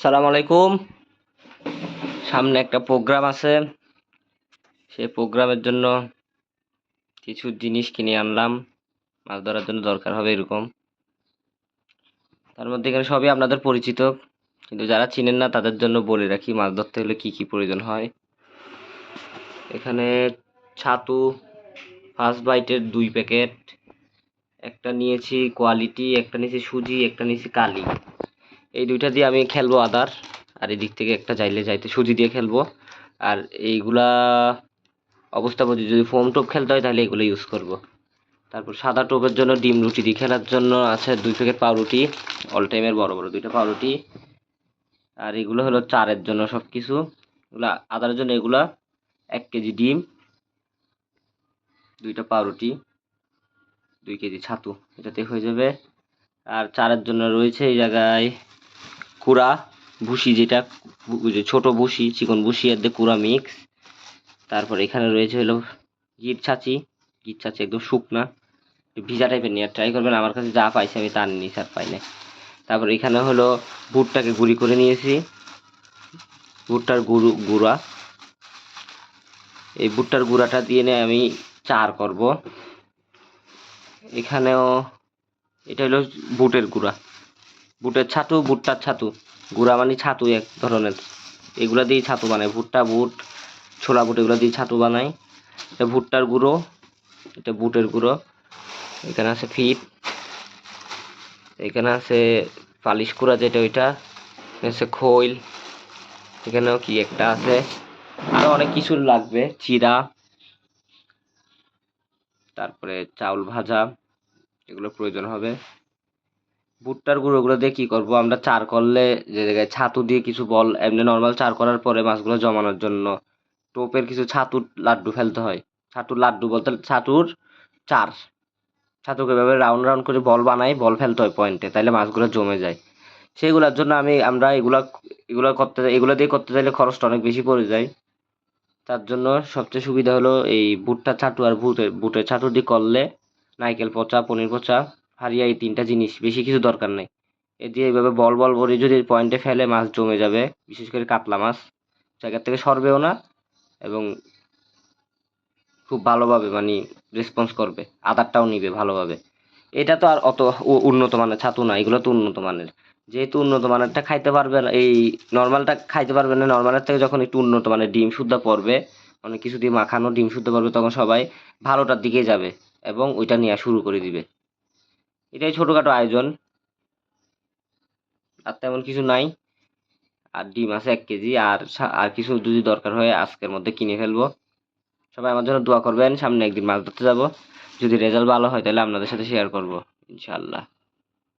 সালাম আলাইকুম সামনে একটা প্রোগ্রাম আছে। সেই প্রোগ্রামের জন্য কিছু জিনিস কিনে আনলাম। মাছ ধরার জন্য দরকার হবে এরকম। তার মধ্যে এখানে সবই আপনাদের পরিচিত। কিন্তু যারা চিনেন না, তাদের জন্য বলে রাখি, মাছ ধরতে হলে কি কি প্রয়োজন হয়? এখানে ছাতু, ফার্স্ট বাইটের দুই প্যাকেট। একটা নিয়েছি কোয়ালিটি, একটা নিয়েছি সুজি, একটা নিয়েছি কালি। এই দুইটা দিয়ে আমি খেলব আদার, আর এদিক থেকে একটা চাইলে যাইতে সুজি দিয়ে খেলব। আর এইগুলা অবস্থা বুঝি, যদি ফোম টোপ খেলতে হয় তাহলে এগুলো ইউজ করব। তারপর সাদা টোপের জন্য ডিম রুটি দিয়ে খেলার জন্য আছে দুই প্যাকেট পাউরুটি অল টাইমের বড় বড় দুইটা পাউরুটি। আর এগুলো হলো চারের জন্য সব কিছু এগুলা আদার জন্য এগুলা এক কেজি ডিম, দুইটা পাউরুটি, দুই কেজি ছাতু, এটাতে হয়ে যাবে। আর চারের জন্য রয়েছে এই জায়গায় কুড়া ভুসি যেটা ছোট ভুসি, চিকন ভুসি আর দিয়ে কুড়া মিক্স। তারপর এখানে রয়েছে হলো গিট ছাচি। গিট ছাচি একদম শুকনা। ভিজা টাইপের নিয়ে ট্রাই করবেন। আমার কাছে যা পাইছে আমি তার নিই স্যার পাই না তারপর এখানে হলো ভুট্টাকে গুঁড়ি করে নিয়েছি। ভুট্টার গুঁড়ো গুঁড়া। এই ভুট্টার গুঁড়াটা দিয়ে নিয়ে আমি চার করব। এখানেও এটা হলো বুটের গুঁড়া। বুটের ছাতু ভুট্টার ছাতু গুঁড়া মানে ছাতু এক ধরনের। এগুলা দিয়েই ছাতু বানায় ভুট্টা, বুট, ছোলা বুট এগুলো দিয়ে ছাতু বানাই। এটা ভুট্টার গুঁড়ো, এটা বুটের গুঁড়ো। এখানে আছে ফিট। এখানে আছে পালিশ কুড়া যেটা ওইটা। আছে খৈল। এখানেও কি একটা আছে। আরও অনেক কিছু লাগবে। চিরা তারপরে চাউল ভাজা। এগুলো প্রয়োজন হবে। ভুট্টার গুঁড়োগুলো দিয়ে কী করব? আমরা চার করলে যে জায়গায় ছাতু দিয়ে কিছু বল, এমনি নর্মাল চার করার পরে মাছগুলো জমানোর জন্য টোপের কিছু ছাতুর লাড্ডু ফেলতে হয়। ছাতুর লাড্ডু বলতে ছাতুর চার। ছাতুকে এভাবে রাউন্ড রাউন্ড করে বল বানাই, বল ফেলতে হয় পয়েন্টে তাইলে মাছগুলো জমে যায়। সেইগুলোর জন্য আমি, আমরা এগুলা, এগুলো করতে, এগুলো দিয়ে করতে চাইলে খরচটা অনেক বেশি পড়ে যায়। তার জন্য সবচেয়ে সুবিধা হলো এই ভুট্টা ছাতু আর বুটের বুটের ছাতু দিয়ে করলে নারকেল পচা, পনির পচা হারিয়া এই তিনটা জিনিস, বেশি কিছু দরকার নেই। এ দিয়ে এইভাবে বল বল করে যদি পয়েন্টে ফেলে মাছ জমে যাবে, বিশেষ করে কাতলা মাছ, জায়গা থেকে সরবেও না এবং খুব ভালোভাবে মানে রেসপন্স করবে, আদারটাও নিবে ভালোভাবে। এটা তো আর অত উন্নত মানের ছাতু না, এগুলো তো উন্নত মানের। যেহেতু উন্নত মানেরটা খাইতে পারবে না, এই নর্মালটা খাইতে পারবে না নর্মালের থেকে যখন একটু উন্নত মানের ডিম শুদ্ধ পড়বে অনেক কিছু দিয়ে মাখানো ডিম শুদ্ধ পড়বে, তখন সবাই ভালোটার দিকে যাবে এবং ওইটা নেওয়া শুরু করে দিবে। এটাই ছোটোখাটো আয়োজন। আর তেমন কিছু নাই। আর ডিম আছে এক কেজি। আর আর কিছু যদি দরকার হয় আজকের মধ্যে কিনে ফেলব। সবাই আমার জন্য দোয়া করবেন, সামনে একদিন মাছ ধরতে যাব। যদি রেজাল্ট ভালো হয় তাহলে আপনাদের সাথে শেয়ার করব, ইনশাআল্লাহ।